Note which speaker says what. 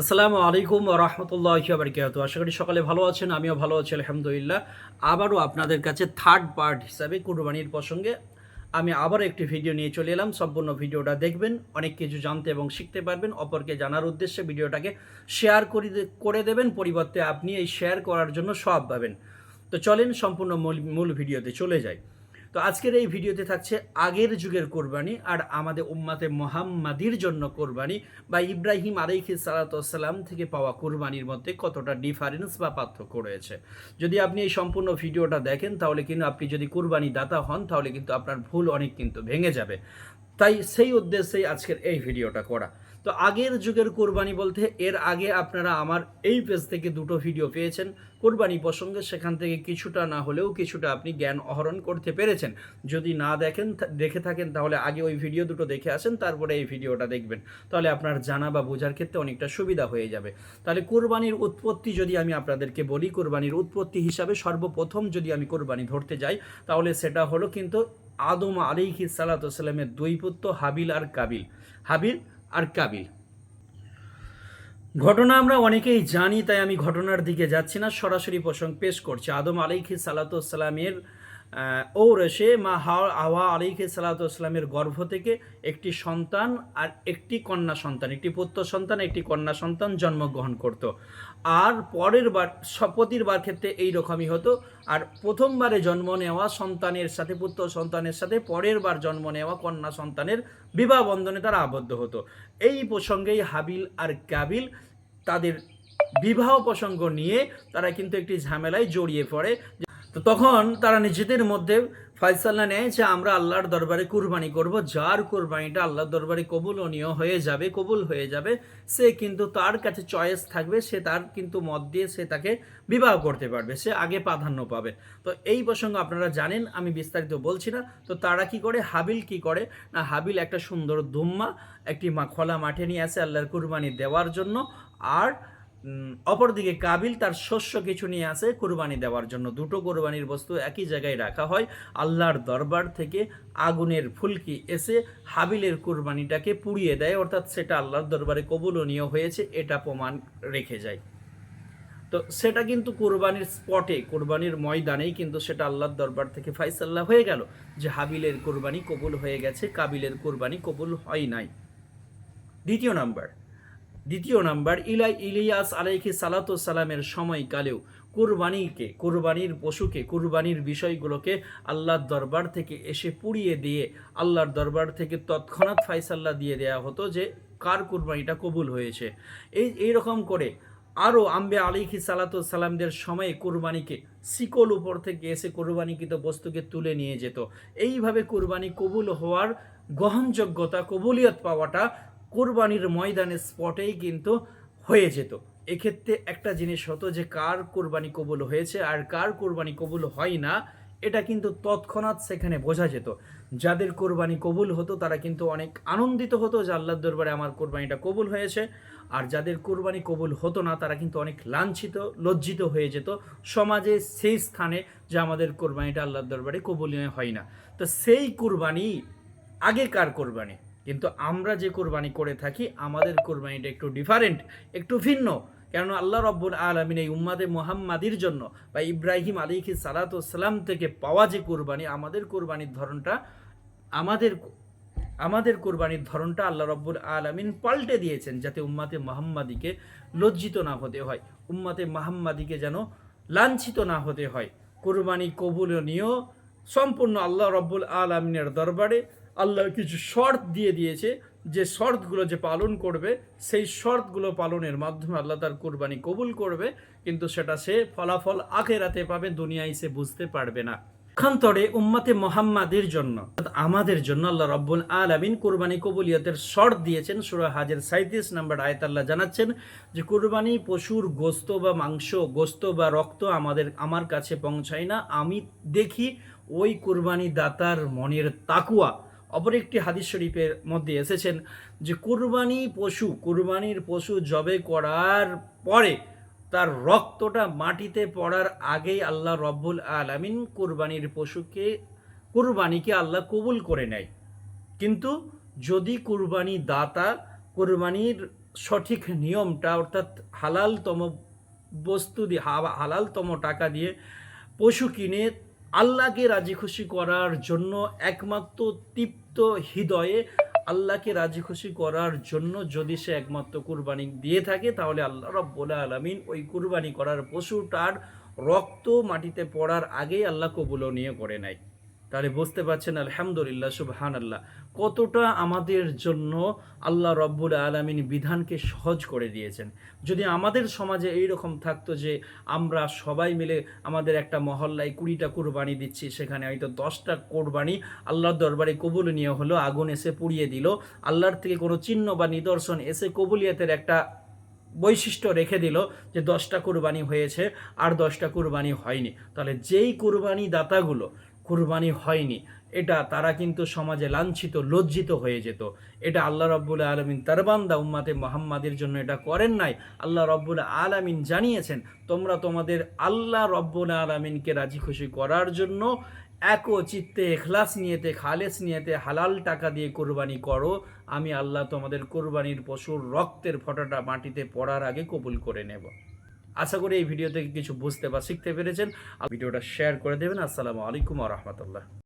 Speaker 1: আসসালামু আলাইকুম রহমতুল্লাহ বারকাত আশা করি সকালে ভালো আছেন, আমিও ভালো আছি, আলহামদুলিল্লাহ। আবারও আপনাদের কাছে থার্ড পার্ট হিসাবে কুরবানির প্রসঙ্গে আমি আবার একটি ভিডিও নিয়ে চলে এলাম। সম্পূর্ণ ভিডিওটা দেখবেন, অনেক কিছু জানতে এবং শিখতে পারবেন। অপরকে জানার উদ্দেশ্যে ভিডিওটাকে শেয়ার করে করে দেবেন, পরিবর্তে আপনি এই শেয়ার করার জন্য সব পাবেন। তো চলেন সম্পূর্ণ মূল মূল ভিডিওতে চলে যাই। তো আজকের এই ভিডিওতে থাকছে আগের যুগের কোরবানি আর আমাদের উম্মাতে মোহাম্মাদির জন্য কোরবানি বা ইব্রাহিম আলাইহি সালাতাম থেকে পাওয়া কোরবানির মধ্যে কতটা ডিফারেন্স বা পার্থক্য রয়েছে। যদি আপনি এই সম্পূর্ণ ভিডিওটা দেখেন, তাহলে কিন্তু আপনি যদি কোরবানি দাতা হন, তাহলে কিন্তু আপনার ভুল অনেক কিন্তু ভেঙে যাবে। তাই সেই উদ্দেশ্যেই আজকের এই ভিডিওটা করা। তো আগের যুগের কোরবানি বলতে এর আগে আপনারা আমার এই পেজ থেকে দুটো ভিডিও পেয়েছেন। কোরবানি প্রসঙ্গে সেখান থেকে কিছুটা না হলেও কিছুটা আপনি জ্ঞান আহরণ করতে পেরেছেন। যদি না দেখেন দেখে থাকেন, তাহলে আগে ওই ভিডিও দুটো দেখে আসেন, তারপরে এই ভিডিওটা দেখবেন। তাহলে আপনার জানা বা বোঝার ক্ষেত্রে অনেকটা সুবিধা হয়ে যাবে। তাহলে কোরবানির উৎপত্তি যদি আমি আপনাদেরকে বলি, কোরবানির উৎপত্তি হিসাবে সর্বপ্রথম যদি আমি কোরবানি ধরতে যাই, তাহলে সেটা হলো কিন্তু আদম আলিহি সালাতামের দুই পুত্র হাবিল আর কাবিল। হাবিল আর কাবিল। ঘটনা আমরা অনেকেই জানি, তাই আমি ঘটনার দিকে যাচ্ছি না। সরাসরি প্রসঙ্গ পেশ করছি। আদম আলিহি সালাতামের ঔরসে মা হাওয়া, আওয়া আলিহি সালাতামের গর্ভ থেকে একটি সন্তান আর একটি কন্যা সন্তান, একটি পুত্র সন্তান, একটি কন্যা সন্তান জন্মগ্রহণ করত। আর পরের বার শপথের বার ক্ষেত্রে এইরকমই হতো। আর প্রথমবারে জন্ম নেওয়া সন্তানের সাথে, পুত্র সন্তানের সাথে, পরের বার জন্ম নেওয়া কন্যা সন্তানের বিবাহ বন্ধনে তারা আবদ্ধ হতো। এই প্রসঙ্গেই হাবিল আর কাবিল তাদের বিবাহ প্রসঙ্গ নিয়ে তারা কিন্তু একটি ঝামেলায় জড়িয়ে পড়ে। তো তখন তারা নিজেদের মধ্যে ফয়সাল্লা নেয় যে আমরা আল্লাহর দরবারে কুরবানি করব। যার কুরবানিটা আল্লাহর দরবারে কবুলনীয় হয়ে যাবে, কবুল হয়ে যাবে, সে কিন্তু তার কাছে চয়েস থাকবে, সে তার কিন্তু মত দিয়ে সে তাকে বিবাহ করতে পারবে, সে আগে প্রাধান্য পাবে। তো এই প্রসঙ্গ আপনারা জানেন, আমি বিস্তারিত বলছি না। তো তারা কি করে? হাবিল কি করে? না, হাবিল একটা সুন্দর দুম্মা একটি মা খোলা মাঠে নিয়ে আসে আল্লাহর কুরবানি দেওয়ার জন্য, আর অপরদিকে কাবিল তার শস্য কিছু নিয়ে আসে কুরবানি দেওয়ার জন্য। দুটো কোরবানির বস্তু একই জায়গায় রাখা হয়। আল্লাহর দরবার থেকে আগুনের ফুলকি এসে হাবিলের কুরবানিটাকে পুড়িয়ে দেয়। অর্থাৎ সেটা আল্লাহর দরবারে কবুলনীয় হয়েছে, এটা প্রমাণ রেখে যায়। তো সেটা কিন্তু কোরবানির স্পটে কোরবানির ময়দানেই কিন্তু সেটা আল্লাহর দরবার থেকে ফাইসাল্লাহ হয়ে গেল যে হাবিলের কোরবানি কবুল হয়ে গেছে, কাবিলের কোরবানি কবুল হয় নাই। দ্বিতীয় নাম্বার দ্বিতীয় নাম্বার, ইলাই ইলিয়াস আলাইহি সালামের সময়কালেও কুরবানিকে, কুরবানির পশুকে, কুরবানির বিষয়গুলোকে আল্লাহর দরবার থেকে এসে পুড়িয়ে দিয়ে আল্লাহর দরবার থেকে তৎক্ষণাৎ ফাইসাল্লা দিয়ে দেওয়া হতো যে কার কুরবানিটা কবুল হয়েছে। এই এইরকম করে আরও আম্বে আলিহি সালাতামদের সময়ে কুরবানিকে, শিকল উপর থেকে এসে কোরবানিকৃত বস্তুকে তুলে নিয়ে যেত। এইভাবে কুরবানি কবুল হওয়ার গ্রহণযোগ্যতা, কবুলিয়ত পাওয়াটা কোরবানির ময়দানে স্পটেই কিন্তু হয়ে যেত। এক্ষেত্রে একটা জিনিস হতো যে, কার কোরবানি কবুল হয়েছে আর কার কোরবানি কবুল হয় না, এটা কিন্তু তৎক্ষণাৎ সেখানে বোঝা যেত। যাদের কোরবানি কবুল হতো, তারা কিন্তু অনেক আনন্দিত হতো যে, আল্লাহর দরবারে আমার কোরবানিটা কবুল হয়েছে। আর যাদের কোরবানি কবুল হতো না, তারা কিন্তু অনেক লাঞ্ছিত, লজ্জিত হয়ে যেত সমাজে সেই স্থানে যে, আমাদের কোরবানিটা আল্লাহর দরবারে কবুলীয় হয় না। তো সেই কোরবানি আগেকার কোরবানি কিন্তু আমরা যে কোরবানি করে থাকি, আমাদের কোরবানিটা একটু ডিফারেন্ট একটু ভিন্ন। কেন আল্লাহ রব্বুল আলমিন এই উম্মাদে মোহাম্মাদির জন্য বা ইব্রাহিম আলিহি সালাতাম থেকে পাওয়া যে কোরবানি, আমাদের কোরবানির ধরনটা আমাদের আমাদের কোরবানির ধরনটা আল্লাহ রব্বুল আলমিন পাল্টে দিয়েছেন যাতে উম্মাতে মোহাম্মাদিকে লজ্জিত না হতে হয়, উম্মাতে মোহাম্মাদিকে যেন লাঞ্ছিত না হতে হয়। কোরবানি কবুলনীয় সম্পূর্ণ আল্লাহ রব্বুল আলমিনের দরবারে আল্লাহ কিছু শর্ত দিয়ে দিয়েছে যে শর্তগুলো যে পালন করবে, সেই শর্তগুলো পালনের মাধ্যমে আল্লাহ তার কোরবানি কবুল করবে, কিন্তু সেটা সে ফলাফল আখেরাতে পাবে, দুনিয়ায় সে বুঝতে পারবে না। খান্তরে উম্মাতে মোহাম্মাদের জন্য, আমাদের জন্য আল্লাহ রব্বুল আলামিন কোরবানি কবুলিয়তের শর্ত দিয়েছেন। সুরা হাজের সাঁত্রিশ নাম্বার আয়ত আল্লাহ জানাচ্ছেন যে, কোরবানি পশুর গোস্ত বা মাংস, গোস্ত বা রক্ত আমাদের, আমার কাছে পৌঁছায় না, আমি দেখি ওই কোরবানি দাতার মনের তাকুয়া। অপর একটি হাদিস শরীফের মধ্যে এসেছেন যে কুরবানি পশু, কুরবানির পশু জবে করার পরে তার রক্তটা মাটিতে পড়ার আগেই আল্লাহ রব্বুল আলামিন কুরবানির পশুকে, কুরবানিকে আল্লাহ কবুল করে নেয়। কিন্তু যদি কুরবানি দাতা, কুরবানির সঠিক নিয়মটা অর্থাৎ হালালতম বস্তু দিয়ে, হালালতম টাকা দিয়ে পশু কিনে আল্লাহকে রাজি খুশি করার জন্য একমাত্র তৃপ্ত হৃদয়ে আল্লাহকে রাজি খুশি করার জন্য যদি সে একমাত্র কুরবানি দিয়ে থাকে, তাহলে আল্লাহ রব্বুল আলমিন ওই কুরবানি করার পশুটার রক্ত মাটিতে পড়ার আগেই আল্লাহ কবুলনীয় করে নেয়। তাহলে বুঝতে পারছেন, আলহামদুলিল্লাহ সুবহান আল্লাহ কতটা আমাদের জন্য আল্লাহ রব্বুল আলমিন বিধানকে সহজ করে দিয়েছেন। যদি আমাদের সমাজে এই রকম থাকতো যে আমরা সবাই মিলে আমাদের একটা মহল্লায় কুড়িটা কুরবানি দিচ্ছি, সেখানে হয়তো দশটা কোরবানি আল্লাহর দরবারে কবুল নিয়ে হলো, আগুন এসে পুড়িয়ে দিল, আল্লাহর থেকে কোনো চিহ্ন বা নিদর্শন এসে কবুলিয়াতের একটা বৈশিষ্ট্য রেখে দিল যে দশটা কুরবানি হয়েছে, আর দশটা কুরবানি হয়নি। তাহলে যেই কুরবানি দাতাগুলো কুরবানি হয়নি। এটা তারা কিন্তু সমাজে লাঞ্ছিত, লজ্জিত হয়ে যেত। এটা আল্লাহ রব্বুল আলমিন তারবান্দা উম্মাতে মোহাম্মাদের জন্য এটা করেন নাই। আল্লাহ রব্বুল আলমিন জানিয়েছেন, তোমরা তোমাদের আল্লাহ রব্বুল আলমিনকে রাজি খুশি করার জন্য এক চিত্তে, এখলাস নিয়েতে, খালেস নিয়েতে হালাল টাকা দিয়ে কোরবানি করো। আমি আল্লাহ তোমাদের কোরবানির পশুর রক্তের ফোঁটাটা মাটিতে পড়ার আগে কবুল করে নেব। আশা করি এই ভিডিও থেকে কিছু বুঝতে বা শিখতে পেরেছেন। ভিডিওটা শেয়ার করে দেবেন। আসসালামু আলাইকুম রহমতুল্লাহ।